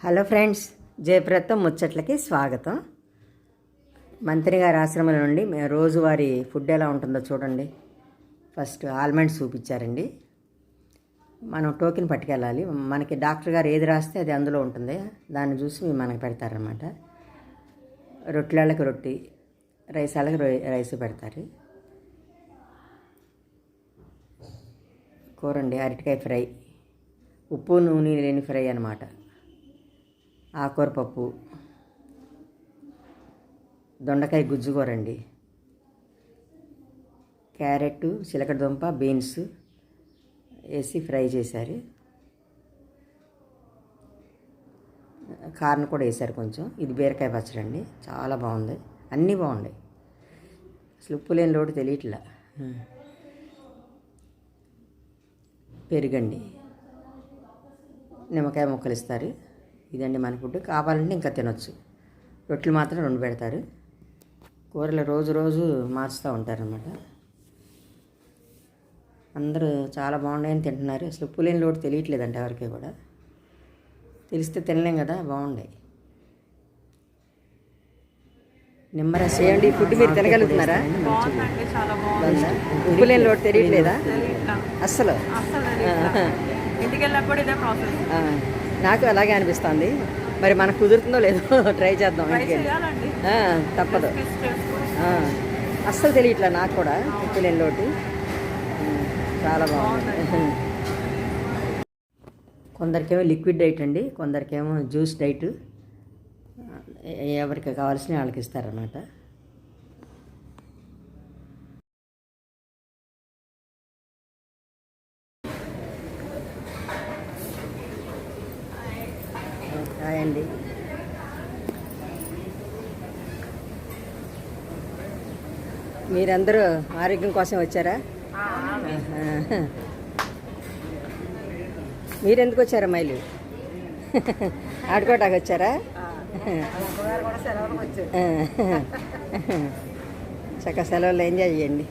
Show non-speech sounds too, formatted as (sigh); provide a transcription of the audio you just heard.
Hello friends జయప్రత ముచ్చట్లకి స్వాగతం. మంత్రి గారి ఆశ్రమం నుండి మేము రోజువారీ ఫుడ్ ఎలా ఉంటుందో చూడండి. ఫస్ట్ ఆల్మండ్స్ చూపించారండి మనం టోకెన్ పట్టుకెళ్ళాలి. మనకి డాక్టర్ గారు ఏది రాస్తే అది అందులో ఉంటుంది. దాన్ని చూసి మనకి పెడతారనమాట రొట్టెలకి రొట్టి రైస్ వాళ్ళకి రైస్ పెడతారు. కూరండి అరటికాయ ఫ్రై. ఉప్పు నూనె లేని ఫ్రై అనమాట ఆకూర పప్పు దొండకాయ గుజ్జు కూర అండి క్యారెట్ చిలకడ దుంప బీన్స్ వేసి ఫ్రై చేశారు. కార్న్ కూడా వేశారు కొంచెం. ఇది బీరకాయ పచ్చడి అండి. చాలా బాగుంది. అన్నీ బాగున్నాయి అసలు ఉప్పు లేని లోటు తెలియట్లా. పెరుగండి. నిమ్మకాయ ముక్కలు ఇస్తారు. ఇదండి మన ఫుడ్. కావాలంటే ఇంకా తినొచ్చు. రొట్టెలు మాత్రం రెండు పెడతారు. కూరలు రోజు రోజు మార్చుతూ ఉంటారనమాట అందరూ చాలా బాగున్నాయని తింటున్నారు. అసలు ఉప్పు లేని లోటు తెలియట్లేదంట ఎవరికి కూడా. తెలిస్తే తినలేం కదా బాగుండాయి నిమ్మరసం చేయండి ఫుడ్ మీరు తినగలుగుతున్నారా? ఉప్పు లేని లోటు తెలియట్లేదా? తెలియట్లా. అస్సలు. ఇంటికి వెళ్ళినప్పుడు ఇదే ప్రాసెస్. నాకు అలాగే అనిపిస్తుంది. మరి మనకు కుదురుతుందో లేదో (laughs) ట్రై చేద్దాం ట్రై ఇంటికి చేయాలండి. ఆ, తప్పదు. అస్సలు తెలియట్లా నాకు కూడా ఉప్పు లేని లోటు ఉమ్, చాలా బాగుంది. కొందరికేమో లిక్విడ్ డైట్ అండి కొందరికేమో జ్యూస్ డైట్. ఎవరికి కావాల్సిన వాళ్ళకి ఇస్తారనమాట అండి. మీరందరూ ఆరోగ్యం కోసం వచ్చారా. మీరెందుకు వచ్చారా మైలు ఆడుకోటానికి వచ్చారా? చక్క సెలవులు ఎంజాయ్ చేయండి.